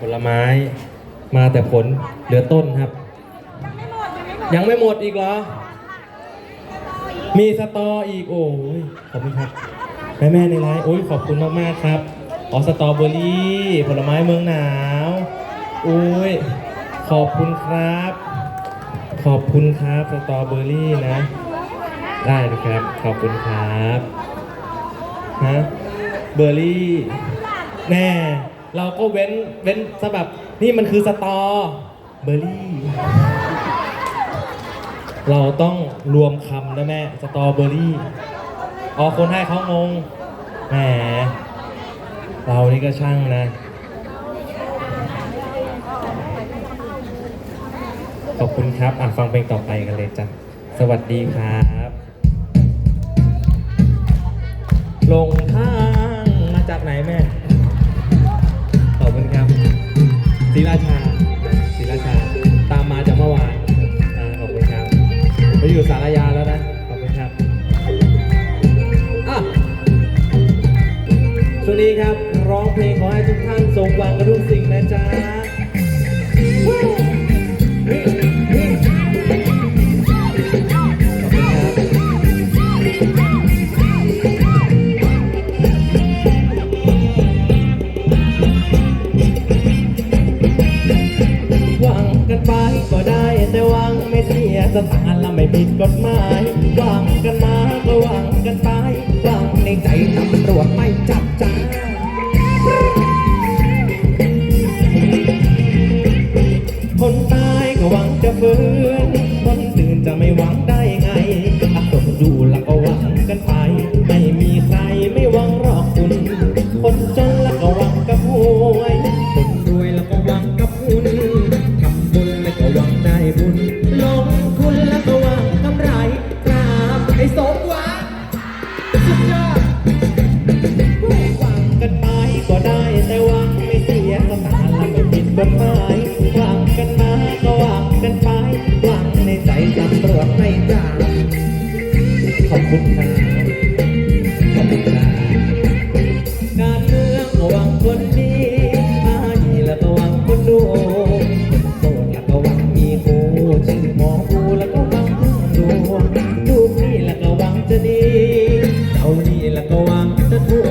ผลไม้ มาแต่ผลเหลือต้นครับ ยังไม่หมดอีกเหรอ มีสตออีกโอ้ยขอบคุณครับแม่แม่ๆในไลน์โอ้ยขอบคุณมากๆครับอ๋อสตรอเบอรี่ ผลไม้เมืองหนาวโอ้ยขอบคุณครับ ขอบคุณครับสตรอเบอรี่นะ ได้เลยครับ ขอบคุณครับฮะเบอร์รี่แน่ เราก็เว้นเว้นซะแบบนี่มันคือสตอเบอร์รี่ เราต้องรวมคำนะแม่สตอเบอรี่อ๋อคนให้เขางงแหมเรานี่ก็ช่างนะ ขอบคุณครับ อะฟังเพลงต่อไปกันเลยจ้ะ สวัสดีครับลงทางมาจากไหนแม่ รีราชาศรีราชา ตามมาจากเมื่อวานอ่าขอบคุณครับไปอยู่สารยาแล้วนะ ขอบคุณครับอะช่วงนี้ครับ ร้องเพลงขอให้ทุกท่านสมหวังกับทุกสิ่งนะจ๊ะ กก็ได้แต่หวังไม่เสียสถานและไม่ผิดกฎหมายหวังกันมาก็หวังกันไปหวังในใจตำรวจไม่จับจ้า กฎหมายหวังกันมาก็หวังกันไปหวังในใจตำรวจไม่จับขอบคุณครับขอบคุณครับการเมืองหวังคนดีมาดีแล้วก็หวังคนดูคนโสดแล้วก็หวังมีคู่ชื่อหมอกูแล้วก็หวังพึ่งดวงลูกนี่แล้วก็หวังจะดีเจ้านี่แล้วก็หวังจะทว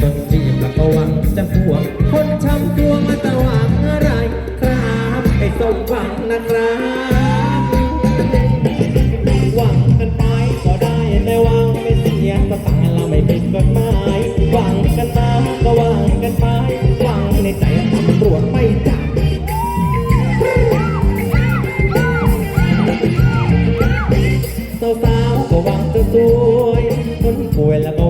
คนจีบแล้วก็หวังจะพวงคน ให้ผิดกฎหมายหวังกันมาก็หวังกันไปหวังในใจตำรวจไม่จับสาวๆก็หวังจะสวยคนป่วยแล้วก็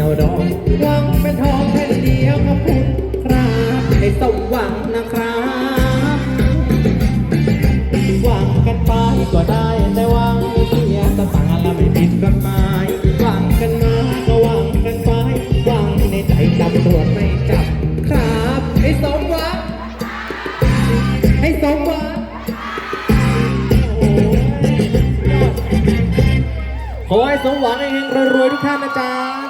ยวดองหวังเป็นทองแผ่นเดียวกับคุณครับให้สมหวังนะครับ หวังกันไปก็ได้แต่หวังเสียสตางค์ละไม่ผิดกฎหมายหวังกันมาก็หวังกันไปหวังในใจตำรวจไม่จับครับให้สมหวังให้สมหวังขอให้สมหวังให้เฮงรวยๆทุกท่านนะจ๊ะ